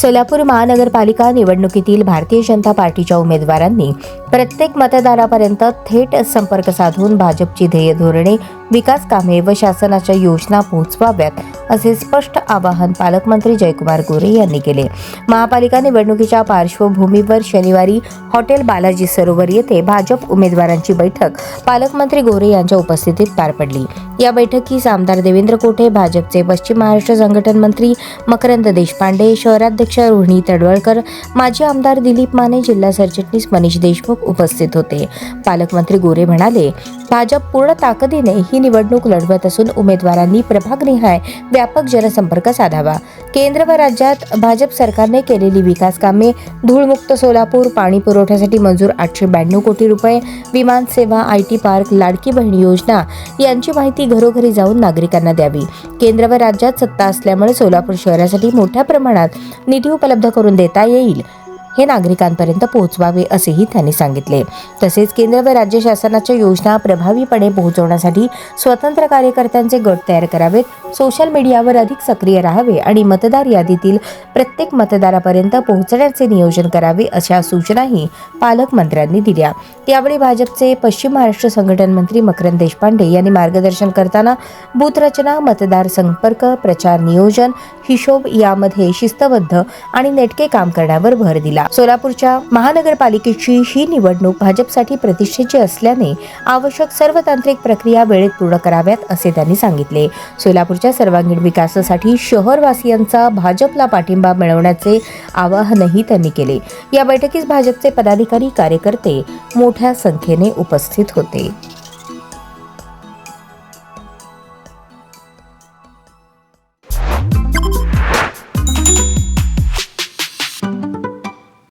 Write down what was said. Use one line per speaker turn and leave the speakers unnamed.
सोलापूर महानगरपालिका निवडणुकीतील भारतीय जनता पार्टीच्या उमेदवारांनी प्रत्येक मतदारापर्यंत थेट संपर्क साधून भाजपची ध्येय धोरणे विकास कामे व शासनाच्या योजना पोहोचवाव्यात असे स्पष्ट आवाहन पालकमंत्री जयकुमार गोरे यांनी केले. महापालिका निवडणुकीच्या पार्श्वभूमीवर शनिवारी हॉटेल बालाजी सरोवर येथे भाजप उमेदवारांची बैठक पालकमंत्री गोरे यांच्या उपस्थितीत पार पडली. या बैठकीस आमदार देवेंद्र कोठे भाजपचे पश्चिम महाराष्ट्र संघटन मंत्री मकरंद देशपांडे शहराध्यक्ष रोहिणी तडवळकर माजी आमदार दिलीप माने जिल्हा सरचिटणीस मनीष देशमुख उपस्थित होते. पालकमंत्री गोरे म्हणाले भाजप पूर्ण ताकदीने ही निवडणूक लढवत असून उमेदवारांनी प्रभागनिहाय व्यापक जनसंपर्क साधावा. केंद्र व राज्यात भाजप सरकारने केलेली विकास कामे धूळमुक्त सोलापूर पाणी पुरवठ्यासाठी मंजूर आठशे ब्याण्णव कोटी रुपये विमान सेवा I T park Ladki Bahin योजना यांची माहिती घरोघरी जाऊन नागरिकांना द्यावी. केंद्र व राज्यात सत्ता असल्यामुळे सोलापूर शहरासाठी मोठ्या प्रमाणात निधी उपलब्ध करून देता येईल हे नागरिकांपर्यंत पोहोचवावे असेही त्यांनी सांगितले. तसेच केंद्र व राज्य शासनाच्या योजना प्रभावीपणे पोहोचवण्यासाठी स्वतंत्र कार्यकर्त्यांचे गट तयार करावेत सोशल मीडियावर अधिक सक्रिय राहावे आणि मतदार यादीतील प्रत्येक मतदारापर्यंत पोहोचण्याचे नियोजन करावे अशा सूचनाही पालकमंत्र्यांनी दिल्या. यावेळी भाजपचे पश्चिम महाराष्ट्र संघटन मंत्री मकरंद देशपांडे यांनी मार्गदर्शन करताना बूथ रचना मतदार संपर्क प्रचार नियोजन हिशोब यामध्ये शिस्तबद्ध आणि नेटके काम करण्यावर भर दिला. सोलापूरच्या महानगरपालिकेची ही निवडणूक भाजपसाठी प्रतिष्ठेची असल्याने आवश्यक सर्व तांत्रिक प्रक्रिया वेळेत पूर्ण कराव्यात असे त्यांनी सांगितले. सोलापूरच्या सर्वांगीण विकासासाठी शहरवासियांचा भाजपला पाठिंबा मिळवण्याचे आवाहनही त्यांनी केले. या बैठकीस भाजपचे पदाधिकारी कार्यकर्ते मोठ्या संख्येने उपस्थित होते.